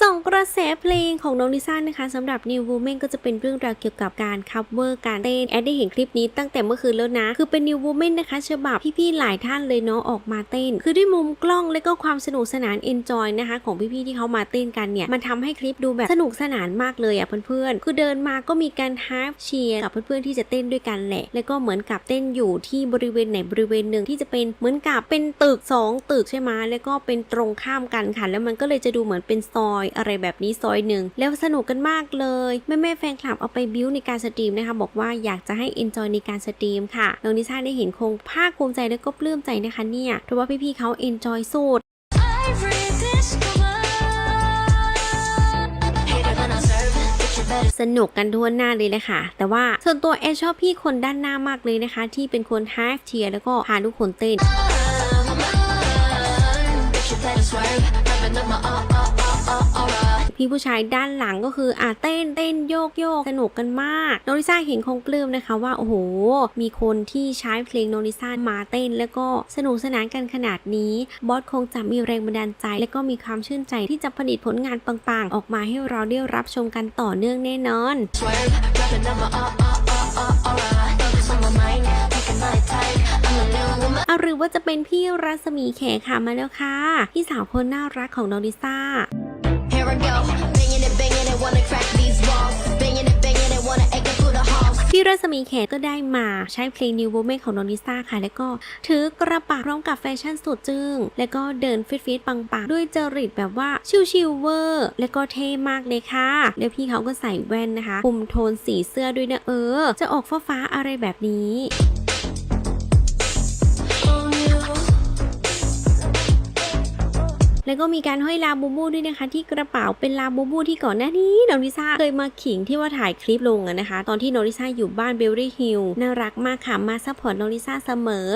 ส่องกระแสเพลงของน้องลิซ่านะคะสำหรับ New Woman ก็จะเป็นเรื่องราวเกี่ยวกับการ cover การเต้นแอดได้เห็นคลิปนี้ตั้งแต่เมื่อคืนแล้วนะ คือเป็น New Woman นะคะฉบับพี่ๆหลายท่านเลยเนาะออกมาเต้น คือด้วยมุมกล้องและก็ความสนุกสนาน enjoy นะคะของพี่ๆที่เขามาเต้นกันเนี่ยมันทำให้คลิปดูแบบสนุกสนานมากเลยอะเพื่อนๆคือเดินมาก็มีการ half cheer กับเพื่อนๆที่จะเต้นด้วยกันแหละ แล้วก็เหมือนกับเต้นอยู่ที่บริเวณไหนบริเวณหนึ่งที่จะเป็นเหมือนกับเป็นตึกสองตึกใช่ไหมแล้วก็เป็นตรงข้ามกันค่ะแล้วมันก็เลยจะดูเหมือนเป็นซอยอะไรแบบนี้ซอยหนึ่งแล้วสนุกกันมากเลยแม่แม่แฟนคลับเอาไปบิวในการสตรีมนะคะบอกว่าอยากจะให้ enjoy ในการสตรีมค่ะน้องนิชาได้เห็นคงภาคภูมิใจและก็ปลื้มใจนะคะเนี่ยเพราะว่าพี่ๆเขา enjoy สุดสนุกกันทั่วหน้าเลยแหละค่ะ แต่ว่าส่วนตัวแอร์ชอบพี่คนด้านหน้ามากเลยนะคะ ที่เป็นคนฮาร์ฟเชียแล้วก็พาทุกคนเต้น พี่ผู้ชายด้านหลังก็คืออะเต้นเต้นโยกโยกสนุกกันมากโน้องลิซ่าเห็นคงปลื้มนะคะว่าโอ้โห มีคนที่ใช้เพลงโน้องลิซ่ามาเต้น แล้วก็สนุกสนานกันขนาดนี้บอสคงจะมีแรงบันดาลใจ และก็มีความชื่นใจที่จะผลิตผลงานปังๆ ออกมาให้เราได้รับชมกันต่อเนื่องแน่นอน หรือว่าจะเป็นพี่รัศมีแขกค่ะมาแล้วค่ะ พี่สาวคนน่ารักของโน้องลิซ่า พี่รัศมีแขกก็ได้มาใช้เพลง New Woman ของนนิซ่าค่ะ แล้วก็ถือกระเป๋าพร้อมกับแฟชั่นสุดจึง้ง แล้วก็เดินฟิตฟิตๆปังๆ ด้วยจริตแบบว่าชิวๆเวอร์ แล้วก็เท่มากเลยค่ะ แล้วพี่เขาก็ใส่แว่นนะคะคุมโทนสีเสื้อด้วยนะเออ จะออกฟ้าๆอะไรแบบนี้ แล้วก็มีการห้อยลาบูบูด้วยนะคะ ที่กระเป๋าเป็นลาบูบูที่ก่อนหน้านี้โนริซ่าเคยมาขิงที่ว่าถ่ายคลิปลงอะนะคะ ตอนที่โนริซ่าอยู่บ้านเบลลี่ฮิลน่ารักมากค่ะมาซัพพอร์ตน้องลิซ่าเสมอ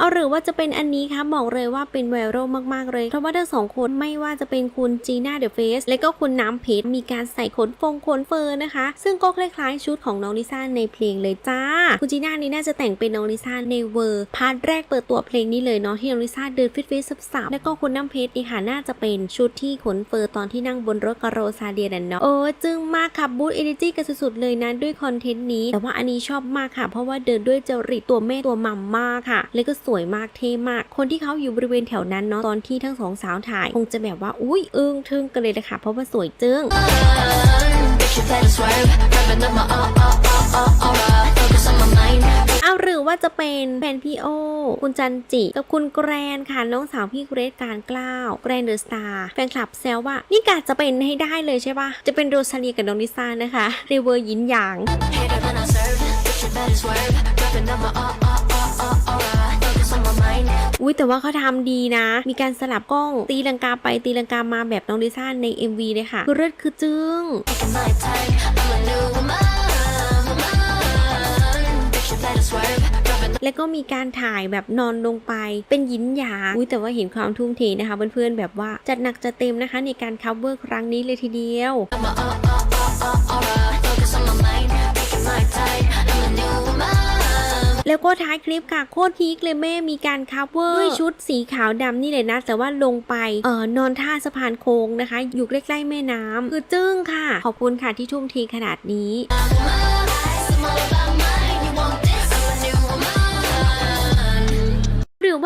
เอาหรือว่าจะเป็นอันนี้คะบอกเลยว่าเป็นไวรัลมากๆเลย เพราะว่าทั้งสองคนไม่ว่าจะเป็นคุณจีน่าเดอะเฟสและก็คุณน้ำเพชรมีการใส่ขนฟงขนเฟอร์นะคะ ซึ่งก็คล้ายๆชุดของน้องลิซ่าในเพลงเลยจ้า คุณจีน่านี่น่าจะแต่งเป็นน้องลิซ่าในเวอร์พาร์ทแรกเปิดตัวเพลงนี้เลยเนาะที่น้องลิซ่าเดินฟิตฟิตสับๆแล้วก็คุณน้ำเพชรนี่ค่ะน่าจะเป็นชุดที่ขนเฟอร์ตอนที่นั่งบนรถกระโรซาเดียนันเนาะโอ้จึงมากค่ะบูตเอเนจีกันสุดๆเลยนะด้วยคอนเทนต์นี้ แต่ว่าอันนี้ชอบมากค่ะ เพราะว่าเดินด้วยจริตตัวแม่ตัวมัมมากค่ะแล้วก็สวยมากเท่มาก คนที่เขาอยู่บริเวณแถวนั้นเนาะตอนที่ทั้งสองสาวถ่าย คงจะแบบว่าอุ้ยอึ้งทึ่งกันเลยนะคะเพราะว่าสวยจึ้ง เอาหรือว่าจะเป็นแฟนพี่โอ คุณจันจิ กับคุณแกรนค่ะน้องสาวพี่เกรซการกล้าว แกรนเดอะสตาร์แฟนคลับแซวว่า นี่กาจะเป็นให้ได้เลยใช่ปะจะเป็นโรซาเลียกับน้องลิซ่านะคะในเวอร์ยินหยาง Hater อุ้ยแต่ว่าเขาทำดีนะ มีการสลับกล้องตีลังกาไปตีลังกามาแบบน้องลิซ่าใน MV เลยค่ะ คือเลิศคือจึ้ง Taking my time. I'm a new woman. Bitch, you better swerve. Wrapping แล้วก็มีการถ่ายแบบนอนลงไปเป็นหยินหยางอุ้ยแต่ว่าเห็นความทุ่มเทนะคะเพื่อนๆแบบว่าจัดหนักจัดเต็มนะคะ ในการ cover ครั้งนี้เลยทีเดียว up my uh uh uh uh aura. Focus on แล้วก็ท้ายคลิปค่ะโคตรพีคเลยแม่มีการ cover ด้วยชุดสีขาวดำนี่เลยนะ แต่ว่าลงไปเอ่อนอนท่าสะพานโค้งนะคะ อยู่ใกล้ๆแม่น้ำคือจึ้งค่ะ ขอบคุณค่ะที่ทุ่มเทขนาดนี้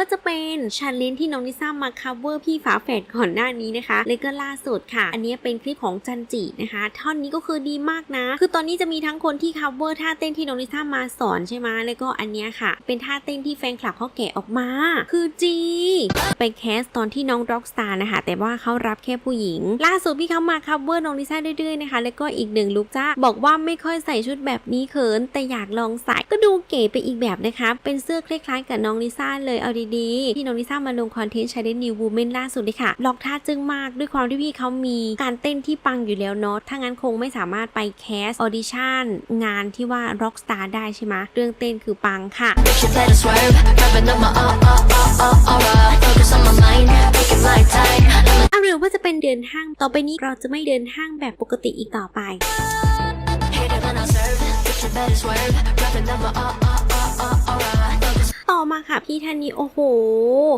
ว่าจะเป็นชาเลนที่น้องลิซ่ามา cover พี่ฝาแฝดก่อนหน้านี้นะคะ แล้วก็ล่าสุดค่ะ อันนี้เป็นคลิปของจันจินะคะ ท่อนนี้ก็คือดีมากนะ คือตอนนี้จะมีทั้งคนที่ cover ท่าเต้นที่น้องลิซ่ามาสอนใช่ไหมแล้วก็อันนี้ค่ะ เป็นท่าเต้นที่แฟนคลับเขาแกะออกมา คือจีไปแคสตอนที่น้อง Rockstar นะคะ แต่ว่าเขารับแค่ผู้หญิง ล่าสุดพี่เขามา cover น้องลิซ่าเรื่อยๆนะคะ แล้วก็อีกหนึ่งลุคจ้าบอกว่าไม่ค่อยใส่ชุดแบบนี้เขิน แต่อยากลองใส่ก็ดูเก๋ไปอีกแบบนะคะ เป็นเสื้อคล้ายๆกับน้องลิซ่าเลยเอาดีๆที่น้องลิซ่ามาลงคอนเทนต์ใช้ได้ New Woman ล่าสุดเลยค่ะล็อกท่าจึ้งมากด้วยความที่พี่เขามีการเต้นที่ปังอยู่แล้วเนาะถ้างั้นคงไม่สามารถไปแคสออดิชั่นงานที่ว่า Rockstar ได้ใช่ไหมเรื่องเต้นคือปังค่ะ Bitch, you better swerve. Wrapping up my uh uh uh uh aura. Focus on my mind. Taking my time. I'm a เอาหรือว่าจะเป็นเดินห้างต่อไปนี้เราจะไม่เดินห้างแบบปกติอีกต่อไป hater than I serve. Bitch, you better swerve. Wrapping up my uh uh uh uh aura. Focus ต่อมาค่ะพี่ท่านนี้โอ้โห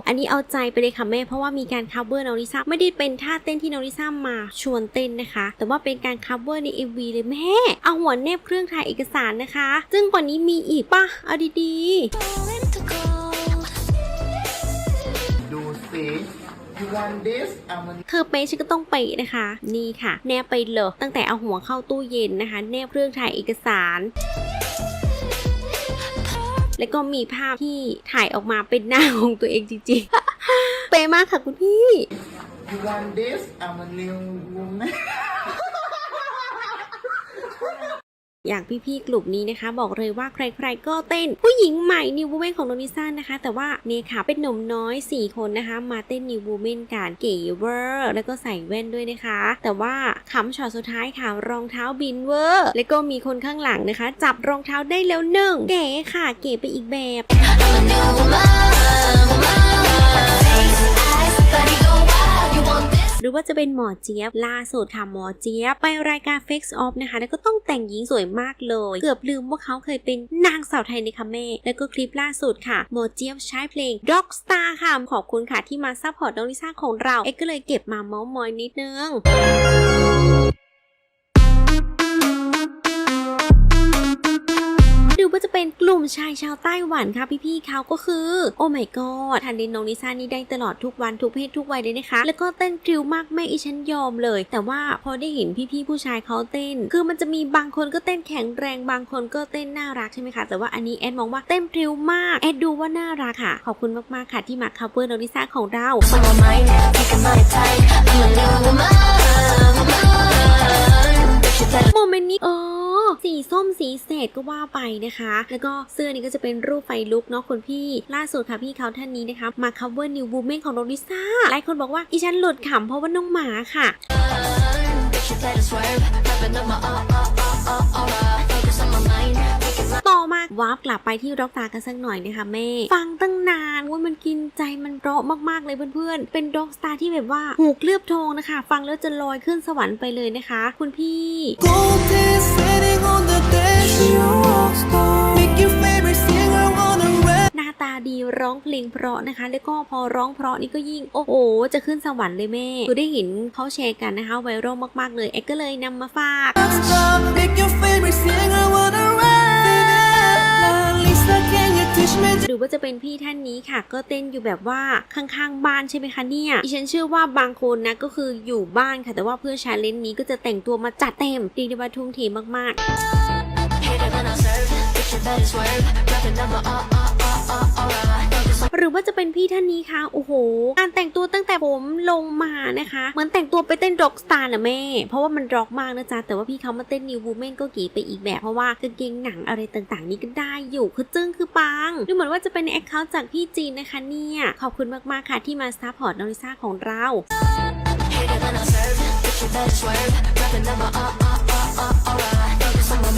อันนี้เอาใจไปเลยค่ะแม่เพราะว่ามีการ cover น้องลิซ่าไม่ได้เป็นท่าเต้นที่น้องลิซ่ามาชวนเต้นนะคะ แต่ว่าเป็นการ cover ใน MV เลยแม่ เอาหัวแนบเครื่องถ่ายเอกสารนะคะ ซึ่งกว่านี้มีอีกป่ะเอาดี Falling to gold. ดูสิ you want this เอามันๆเธอเป๊ะฉันก็ต้องเป๊ะนะคะ นี่ค่ะ แนบไปเลยตั้งแต่เอาหัวเข้าตู้เย็นนะคะ แนบเครื่องถ่ายเอกสาร แล้วก็มีภาพที่ถ่ายออกมาเป็นหน้าของตัวเองจริงๆ เป๊ะมากค่ะคุณพี่ you want this เอามันเร็ววุ้งนะ อย่างพี่ๆกลุ่มนี้นะคะ บอกเลยว่าใครๆก็เต้นผู้หญิงใหม่นิว w ูเมนของโนนิซ่านะคะ แต่ว่าเนี่ยค่ะเป็นหนุ่มน้อย 4 คนนะคะ มาเต้นนิว w ูเมนกันเก๋เวอร์แล้วก็ใส่แว่นด้วยนะคะ แต่ว่าคำช็อตสุดท้ายค่ะรองเท้าบินเวอร์แล้วก็มีคนข้างหลังนะคะ จับรองเท้าได้แล้วหนึ่งเก๋ค่ะ เก๋ไปอีกแบบ รือว่าจะเป็นหมอเจี๊ยบล่าสุดค่ะหมอเจี๊ยบไปรายการ Fix Off นะคะแล้วก็ต้องแต่งหญิงสวยมากเลย เกือบลืมว่าเขาเคยเป็นนางสาวไทยในคัมเม่แล้วก็คลิปล่าสุดค่ะหมอเจี๊ยบใช้เพลง Rockstar ค่ะขอบคุณค่ะที่มาซัพพอร์ตน้องลิซ่าของเราเอ็กก็เลยเก็บมาเมาส์มอยนิดนึง รือว่าจะเป็นกลุ่มชายชาวไต้หวันค่ะพี่ๆเขาก็คือ โอ้ my god ทันเดนน้องลิซ่านี่ได้ตลอดทุกวันทุกเพศทุกวัยเลยนะคะ แล้วก็เต้นกริ้วมากแม่อีฉันยอมเลย แต่ว่าพอได้เห็นพี่ๆผู้ชายเขาเต้น คือมันจะมีบางคนก็เต้นแข็งแรงบางคนก็เต้นน่ารักใช่ไหมคะแต่ว่าอันนี้แอดมองว่าเต้นกริ้วมากแอดดูว่าน่ารักค่ะขอบคุณมากๆค่ะที่มา cover น้องลิซ่าของเราีเศษก็ว่าไปนะคะ แล้วก็เสื้อนี้ก็จะเป็นรูปไฟลุกเนาะคุณพี่ล่าสุดค่ะพี่เขาท่านนี้นะคะมา cover new woman ของน้องลิซ่าหลายคนบอกว่าอีฉันหลุดขำเพราะว่าน้องหมาค่ะต่อมาวาร์ปกลับไปที่ร็อกตากันสักหน่อยนะคะแม่ ฟังตั้งนานว่ามันกินใจมันเพราะมากๆเลยเพื่อนๆ เป็นร็อกสตาร์ที่แบบว่าหูเคลือบทองนะคะ ฟังแล้วจะลอยขึ้นสวรรค์ไปเลยนะคะ คุณพี่ ดีร้องเพลงเพราะนะคะ แล้วก็พอร้องเพราะนี่ก็ยิ่งโอ้โหจะขึ้นสวรรค์เลยแม่คือได้เห็นเขาแชร์กันนะคะไวรัลมากๆเลยแอ็กก็เลยนำมาฝากหรือว่าจะเป็นพี่ท่านนี้ค่ะ ก็เต้นอยู่แบบว่าข้างๆบ้านใช่ไหมคะเนี่ยดิฉันเชื่อว่าบางคนนะก็คืออยู่บ้านค่ะ แต่ว่าเพื่อชาเลนจ์นี้ก็จะแต่งตัวมาจัดเต็มเรีด้ว่าทุ่มเทมาก hit หรือว่าจะเป็นพี่ท่านนี้คะโอ้โห การแต่งตัวตั้งแต่ผมลงมานะคะ เหมือนแต่งตัวไปเต้นร็อกสตาร์นะแม่ เพราะว่ามันร็อกมากนะจ๊ะ แต่ว่าพี่เขามาเต้นนิววูแมนก็เก๋ไปอีกแบบ เพราะว่ากางเกงหนังอะไรต่างๆ นี่ก็ได้อยู่คือจึ้งคือปัง ดูเหมือนว่าจะเป็นแอคเคาท์จากพี่จีนนะคะเนี่ย ขอบคุณมากๆค่ะที่มาซัพพอร์ตน้องลิซ่าของเรา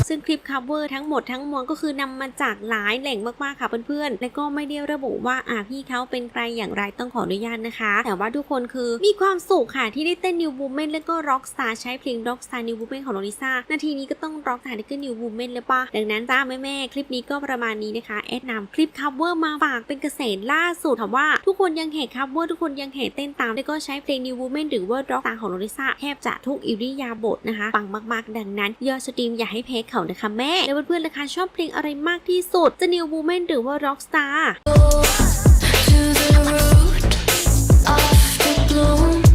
ซึ่งคลิป cover ทั้งหมดทั้งมวลก็คือนำมาจากหลายแหล่งมากๆค่ะเพื่อนๆ และก็ไม่ได้ระบุว่าอ่าพี่เขาเป็นใครอย่างไรต้องขออนุญาตนะคะ แต่ว่าทุกคนคือมีความสุขค่ะที่ได้เต้น New Woman แล้วก็ Rockstar ใช้เพลง Rockstar New Woman ของโนริซ่านาทีนี้ก็ต้อง Rockstar แล้วก็ New Woman เลยปะดังนั้นจ้าแม่ๆคลิปนี้ก็ประมาณนี้นะคะแอดนำคลิป cover มาฝากเป็นเกษตรล่าสุดถามว่าทุกคนยังแห่ cover ทุกคนยังแห่เต้นตามแล้วก็ใช้เพลง New Woman หรือว่า Rockstar ของโนริซ่าแทบจะทุกอิริยาบถนะคะปังมากๆ ดังนั้นยอดสตรีมอย่าให้เพคเขานะคะแม่ แล้วเพื่อนๆล่ะคะชอบเพลงอะไรมากที่สุดจะ New Woman หรือว่า Rockstar